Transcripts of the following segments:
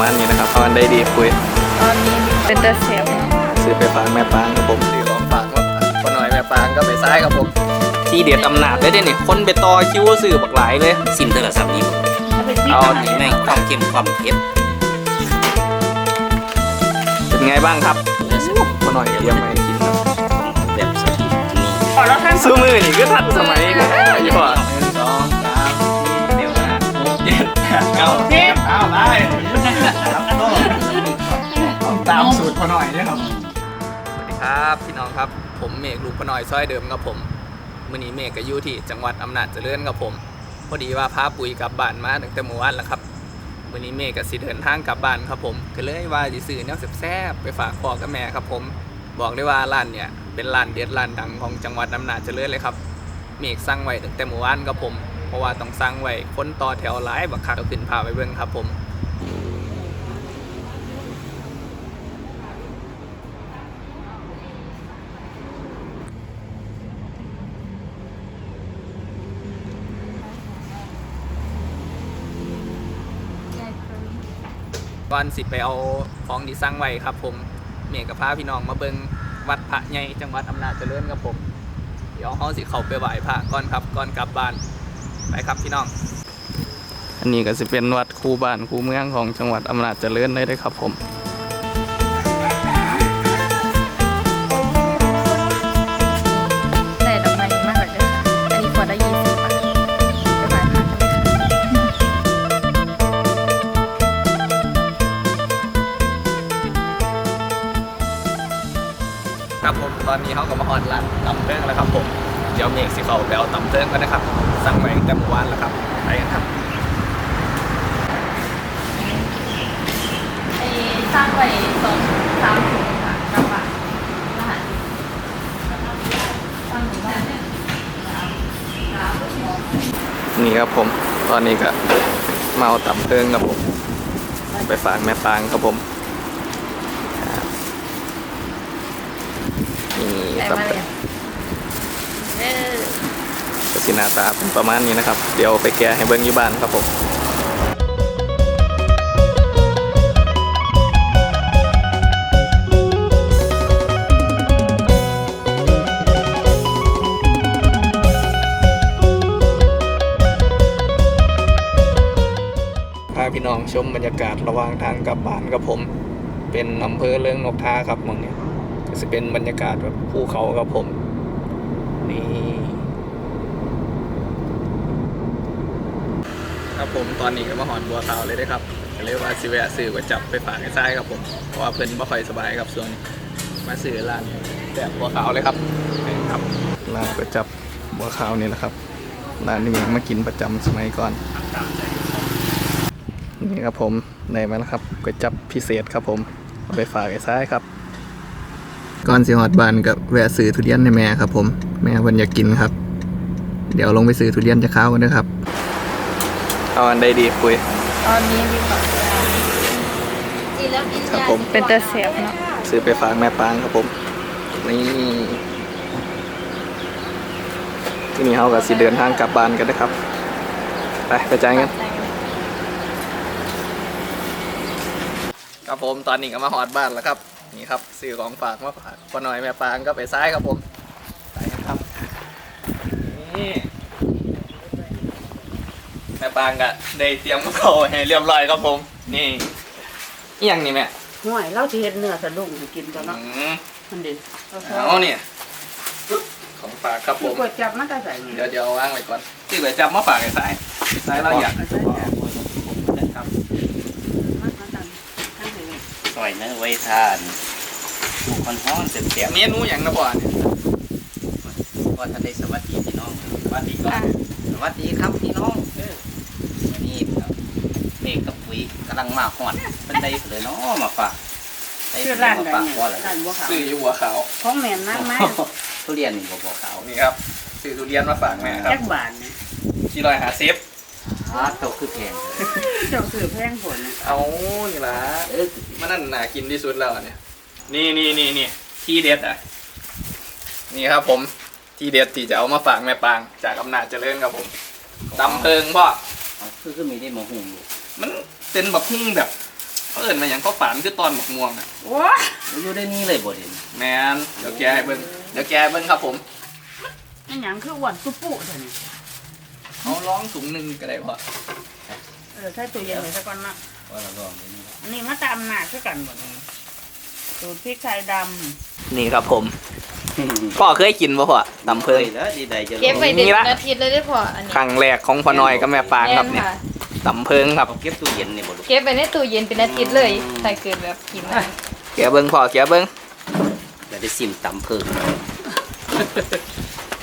มาณนี้นะครับเอาอันได้ดีคุยตอนนี้เป็นตะเสียบเนาะซื้อไปฝากแม่ปางครับผมซื้อของฝากมาพอหน่อยแม่ปางก็ไปซ้ายครับผมที่เด็ดอำนาจเลยเด้นี่คนไปต่อคิวซื้อบักหลายเลยซิมโทรศัพท์นี้เอามีแม่งความเค็มความเผ็ดเป็นไงบ้างครับพอหน่อยเตรียมมาให้กินครับแบบสกีนี่ขอแล้วท่านซื้อมือนี่ก็ทันสมัยกันยี่ห้อสองสามสี่เดียวนะเจ็ดแปดเก้าเจ็บเอาได้ ต้องตามสูตรพอหน่อยเนี่ยครับ สวัสดีครับพี่น้องครับผมเมฆลูกพอหน่อยซอยเดิมครับผมมื่อนี้เมฆก็อยู่ที่จังหวัดอำนาจเจริญครับผม พอดีว่าพาปุ๋ยกลับบ้านมาตั้งแต่เมื่อวานแล้วครับวันนี้เมฆก็สิเดินทางกลับบ้านครับผมก็เลยว่าสิซื้อแนวแซ่บๆไปฝากพ่อกับแม่ครับผม บอกได้ว่าร้านเนี่ยเป็นร้านเด็ดร้านดังของจังหวัดอำนาจเจริญเลยครับเมฆสั่งไว้ตั้งแต่เมื่อวานครับผม เพราะว่าต้องสั่งไว้คนต่อแถวหลายบักคักเอาขึ้นพาไปเบิ่งครับผม ก่อนสิไปเอาของที่สร้างไว้ครับ ผมเมฆกับพาพี่น้องมาเบิงวัดพระใหญ่จังหวัดอำนาจเจริญครับผม เดี๋ยวเฮาสิเข้าไปไหว้พระก่อนครับก่อนกลับบ้านไปครับพี่น้อง อันนี้ก็จะเป็นวัดคูบ้านคูเมืองของจังหวัดอำนาจเจริญเลยเด้ครับผม ตอนนี้เขาก็มาฮอนร้านตำเติ้งแล้วครับผมเดี๋ยวเมฆสิเขาไปเอาตำเติ้งกันนะครับ สั่งไว้ตั้งแต่เมื่อวานแล้วครับไปกันครับไอ้สร้างไว้สองสามถุงค่ะกระบะรหัสสร้างหมู่บ้านเนี่ยนี่ครับผม ตอนนี้ก็มาเอาตำเติ้งครับผม ไปฝากแม่ปางครับผมครับ นี่ได้ตำมาเลเติ้ยงเออก็สิหนาตาเป็นประมาณนี้นะครับ เดี๋ยวไปแกะให้เบิ้งอยู่บ้านครับผมพาพี่น้องชมบรรยากาศระหว่างทางกลับบ้านครับผม เป็นอำเภอเลิงนกทาครับเมืองนี้ ก็จะเป็นบรรยากาศแบบภูเขาครับผม นี่ ครับผมตอนนี้ก็มาหอนบัวขาวเลยนะครับก็เลยว่าสิแวะซื้อก๋วยจับไปฝากไอ้ซ้ายครับผม เพราะว่าเพิ่นบ่ค่อยสบายครับส่วนมาซื้อร้านแต่บัวขาวเลยครับนี่ครับร้านก๋วยจับบัวขาวนี่แหละครับร้านนี้มากินประจำสมัยก่อนนี่ครับผมได้มาแล้วครับก๋วยจับพิเศษครับผมเอาไปฝากไอ้ซ้ายครับ ก่อนสิฮอดบ้านกับแวะซื้อทุเรียนให้แม่ครับ ผม แม่เพิ่นอยากกินครับ เดี๋ยวลงไปซื้อทุเรียนจะข้าวกันด้วยครับ เอาอันใดดีคุยตอนนี้ดีกว่าครับผมเป็นตะเสียบเนาะซื้อไปฝากแม่ปางครับผม นี่ที่นี่เขาก็สิเดินทางกลับบ้านกันนะครับ ไปไปจ่ายกันครับผมตอนนี้ก็มาฮอดบ้านแล้วครับ นี่ครับซื้อของฝากมาฝากพอหน่อยแม่ปางก็ไปซ้ายครับผมไปกันครับนี่แม่ปางก็ได้เตรียมกับเขาวให้เรียบร้อยครับผม นี่อหยังนี่แม่ห่วยเราสิเฮ็ดเนื้อสะดุ้งให้กินตัวเนาะอืมมันดิเอาซะเอาเนี่ยของฝากครับผคือมก๋วยจับมันก็ใส่นี่เดี๋ยวเดี๋ยววางไว้ก่อนที่เหลือจับมาฝากไอ้สายสายเราอยากเอาใส่เนี่ย ครับ มันมันตันทั้งสิ ซ อยเนื้อไว้ทานถูกคนห้อนเสียบเสียบเมนูอย่างนะบ่เนี่ยก็ท่านได้สวัสดีพี่น้องสวัสดีก่อนสวัสดีครับพี่น้องเออวันนี้ครับเมฆกับปุ๋ยกำลังมาหอดเป็นได้เลยเนาะมาฝากได้ชื่อเพิ่นร้านมาใดฝากเนี่ยพ่อเลยร้านบัวขาวซื้ออยู่หัวขาวของแม่นนางมาทุเรียนนี่บ่บ่ขาวนี่ครับซื้อทุเรียนมาฝากแม่ครับจักบาทเนี่ยที่ร้อยหาซิฟ ฮาโตคือแพงเลยเจ้าซื้อแพงผลน่ะเอานี่ละเออมันนั่นน่ากินที่สุดแล้วอันเนี่ยนี่นี่นี่นี่ที่เด็ดอะ นี่ครับผมที่เด็ดที่จะเอามาฝากแม่ปาง จากอำนาจเจริญครับผมตำเพิงพ่อเอาคือคือมีได้หมาหุงอยู่มันเป็นแบบหุ้งแบบเขาเอิ้นมาหยังเขาฝานคือตอนหมกม่วงอะโอ้ยอยู่ได้นี่เลยบ่เห็นแมนเดี๋ยวแกให้เบิ่งเดี๋ยวแกให้เบิ่งครับผมนี่หยังคืออ้วนปุ๊ปุ๊เท่านี้ เขาร้องถุงหนึ่งก็ได้พอเออใส่ตู้เย็นไว้ซะก่อนนะว่าเราลองดูนี่อันนี้มาตามหน้าคือกันบ่นี่สูตรพริกไทยดนี่ครับผม พ่อเคยกินป่ะพ่อตำเพิงแล้วดีใดจะเก็บไปเดืนี่อนละอาทิตย์เลยได้พออันนี้ครั้งแรกของพ่อน้อยกับแม่ปางครับเนี่ยแม่ะตำเพิงครับเอาเก็บตู้เย็นนี่บ่ลูกเก็บไปในตู้เย็นเป็นอาทิตย์เลยถ้าเกิดแบบกินอะแกเบิ่งพ่อแกเบิ่งแล้วได้ซิมตำเพิ่ง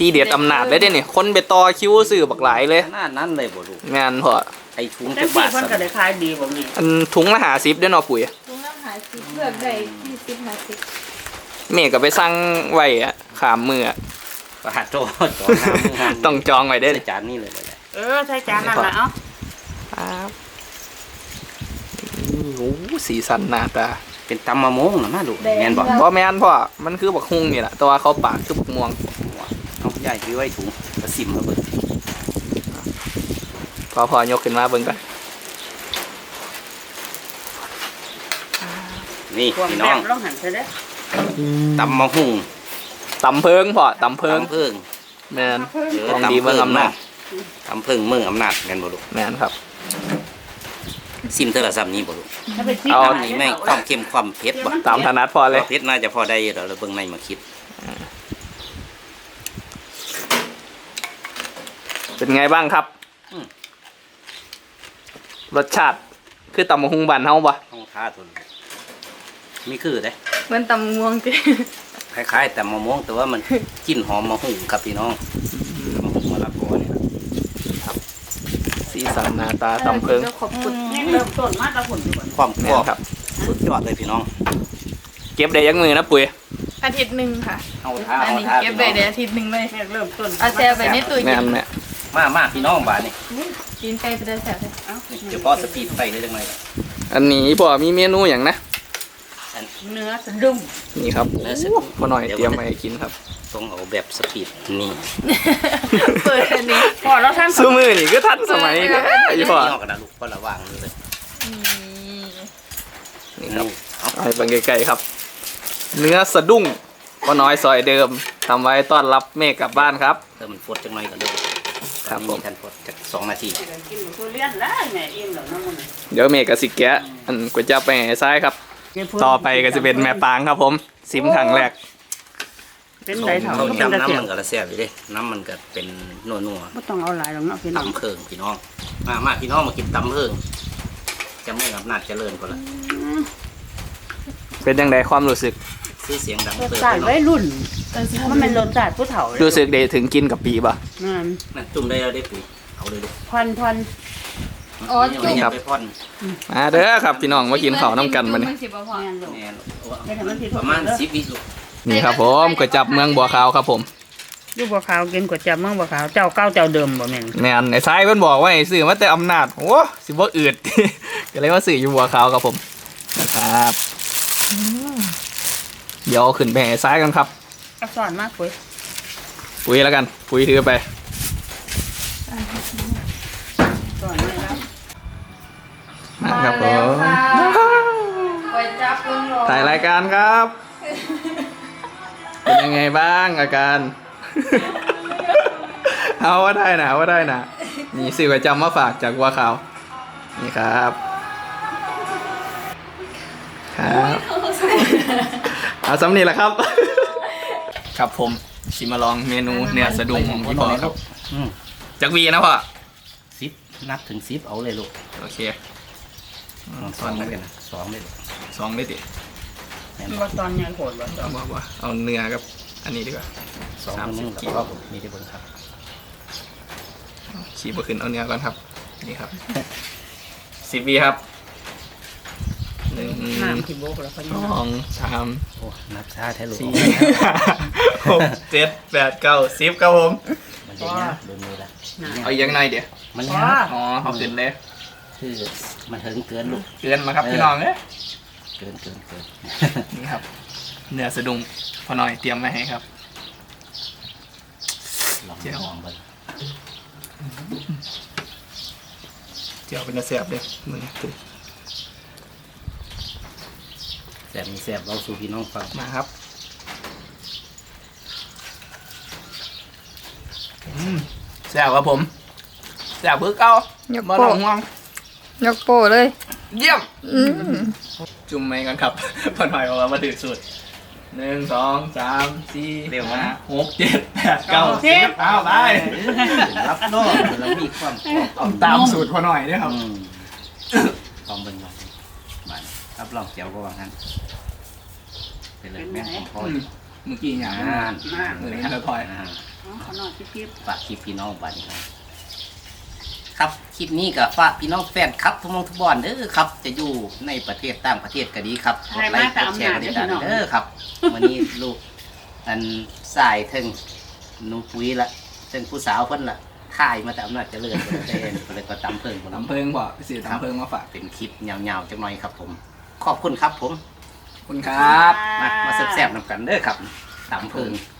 ที่เด็ดอำนาจเลยเด้นี่คนไปต่อคิวซื้อบักหลายเลยขนาดนั้นเลยบ่ลูกแม่นพ่อไอ้ถุงำแต่จะพี่บาทเพิ่นซะก็ได้ขายดีบ่มีอันถุงละหาซิปเด้อเนาะปุ๋ยลุงน้ำหาสิเลือกได้ที่สิบหาสิบเมฆก็ไปสั่งไว้อะขามมืออะบาทโตจอน้ำงานต้องจองไว้เด้อ ใส่จานนี่เลยเลยเออใส่จานนั่นล่ะเอ้าครับโอ้โหสีสันหน้าตาเป็นตำมะม่วงนะมาลูกแม่นบ่พ่อแม่นพ่อมันคือบักฮุ่งนี่แหละแต่ว่าเขาปากคือบักม่วงเอา ใหญ่พี่ไว้ถุงก็ซิมมาเบิ่งพอพอยกขึ้นมาเบิ่งก่อนนี่ความพี่แซ่น้องบลองหันซะเด้อตำมะหุ่งตำเพิงพ่อตำเพิงตำเพิ่งแม่นเพิ่นเออของตำดีเมืองอำนาจตำเพิ่งเมืองอำนาจกันบ่ลูกแม่นครับซิมโทรศัพท์นี้บ่ลูกถ้าไปซิมเอาตำนี้แม่งความเค็มความเผ็ดบ่ตามถนัดพอเลยเผ็ดน่าจะพอได้อยู่แล้วเราเบิ่งในมาคิด เป็นไงบ้างครับ รสชาติ คือตำบักฮุ่งบ้านเฮาปะห้องท้าทุนมีคือเด้เหมือนตำม่วงติคล้ายๆ แต่มะม่วงแต่ว่ามันกลิ่นหอมมะหุ่งครับพี่น้องมะหุ่งมะละกอเนี่ยสีสันหน้าตาตำเพิงขอบคุณนี่เริ่มต้นมาแตะผลอยู่บ่ความกแม่รอนบครับสุดยอดเลยพี่น้อง เก็บได้ยังมือนะปุ๋ยอาทิตย์หนึ่งค่ะเอาท้าอันเอานี้ท้าเก็บพี่ไปน้องได้อาทิตย์หนึ่งเลย แม่เริ่มต้น เอาแช่ไปในตู้แม่เย็นนแม่ มามาพี่น้องบ้านนี่กินไก่ไปได้แซ่บเลยเอ้าเฉพาะสปีดไฟได้จังไงล่ะอันนี้พ่อมีเมนูอย่างนะเนื้อสะดุ้งนี่ครับพอหน่อยเตรียมมาให้กินครับต้องเอาแบบสปีดนี่เปิดอันนี้พอเราทำซูมือนี่ก็ทันสมัยเด้ออีพ่อนี่ออกกันนะลูกก็ระวังเลยนี่ครับเอาเอาให้เบิ่งใกล้ๆครับ เนื้อสะดุ้งพอน้อยซอยเดิมทำไว้ต้อนรับเมฆกลับบ้านครับเติมมันฟดจังหน่อยกันเลย ครับผมทันฟดจากสองนาที กินหมูทุเรียนแล้วแม่อิ่มแล้วเนาะมันเดี๋ยวเมฆกับสิแกะอันก๋วยจั๊บไปให้ซ้ายครับ ต่อไปก็จะเป็นแม่ปางครับผม ซิมครั้งแรก เป็นไรเถาเขาเป็นจำตะน้ำเกียมับนก็ละแซ่บอยู่เด้น้ำมันก็เป็นนัวนัวบ่ต้องเอาหลายหรอกเนาะพี่ๆน้องตำเพิงพี่น้อง มามาพี่น้องมากินตำเพิงจะไม่อำนาจเจริญคนละเป็นยังไงความรู้สึก ซื้อเสียงดังรสเปิดชาติพี่น้วัองยรุ่นมันเป็นรสชาติผู้เฒ่าเลยรู้สึกเดถึงกินกับปีป่ะ นั่นนั่นจุ่มได้แล้วได้ปุ๋ยเอาเลยลูกพันพันอ๋อจุ่มอย่าไปพ่อนมาเด้อครับพี่น้องมากินข้าวน้ำกันมามัเนี่ยสิบ่พอแม่นลูก แม่ลูกเฮ็ดให้มันผิดประมาณเด้อ สิบวิลูกนี่ครับผมก๋วยจั๊บเมืองบัวขาวครับผมอยู่บัวขาวกินก๋วยจั๊บเมืองบัวขาวเจ้าเก่าเจ้าเดิมบ่แม่นแม่นไอ้ซ้ายเพิ่นบอกว่าให้ซื้อมาแต่อำนาจโอ้สิบ่อืด ก็เลยมาซื้ออยู่บัวขาวครับผมนะครับอืม เดี๋ยวขึ้นไปให้ซ้ายกันครับเอาสอนมากปุ้ยปุ๋ยแล้วกัน ปุ๋ยถือไปสอนมากครับมาครับผแล้วมค่ะไปจับเพิ่งรอถ่ายรายการครับ เป็นยังไงบ้างอาการ เอาว่าได้นะว่าได้นะนี่สื่อประจำมาฝากจากวัวขาว นี่ครับ ครับ เอาสำนีแหละครับ ครับผมชิมาลองเมนูเนื้อสะดุ้งของพี่พอครับอืมจากวีนะพ่อสิบนับถึงสิบเอาเลยลูกโอเคสองเลยนะสองเลยลูกสองได้ดิแม่นว่าตอนใหญ่โหดว่าเอาบอกว่าเอาเนื้อกับ อันนี้ดีกว่าสองสามคนสินึบงกี่แล้วก็มีได้เบนครับขี่บขึ้นเอาเนื้อก่อนครับ นี่ครับสิบวีครับห นึ่งน้ำที่โบกแล้วเขาสองสามโอ้นับช้าแท้ลูกสี่หกเจ็ดแปดเก้าสิบครับผม มันจะยากโดนมือละเอาอีกยังไงเดี๋ยวมันว้ายากอ๋อเอาขึ้นเลยคือมันเหิงเกินลูกเกินมาครับพี่น้องเนี่ยเกินเกินเกินนี่ครับ เนื้อสะดุ้งพอหน่อยเตรียมไว้ให้ครับลองเจียวลองไปเจียวเป็นเนื้อเสียบเลยมือ บมีแซ่บเราสู่พี่น้องฟังมาครับอืมแซ่บครับผมแซ่บเพื่อเก้ายกมาโป้ลองห่วงยกโป้เลย เยี่ยม อืมจุ่มไหมกันครับ พอหน่อยบอกว่ามาถือสุดหนึ่งสองสามสี่เร็วนะ หกเจ็ดแปดเก้าสิบเอาไปรับนอกเรามีความชอบเอาตามสูตรพอหน่อยด้วยครับ อืมลองเบิ่งลองมา รับรองเจียวก็ว่างั้นเป็นเลยแม่งของพ่ออืมเมื่อกี้อย่างอ่านั้นมาเหมือนกันเลยพลอยอ่าเอาขอหน่อยพี่พี่ฝากคลิปพี่น้องบ้านนี้ครับ ครับคลิปนี้ก็ฝากพี่น้องแฟนครับทุกหมองทุกบอนเด้อครับ จะอยู่ในประเทศต่างประเทศก็ดีครับกดไลค์กดแชร์กดติดตามเด้อครับวันนี้ลูกอันสายถึงหนูปุ๋ยละถึงผู้สาวเพิ่นละถ่ายมาแต่อำนาจเจริญเพิ่นได้ก็เลยก็ตำเพิ่งบ่ตำเพิงบอกเสียตำเพิงมาฝาก เป็นคลิปยาวๆจังหน่อยครับผม ขอบคุณครับผมขอบคุณครับ มามาแซ่บๆนำกันเด้อครับตำเพิ่งค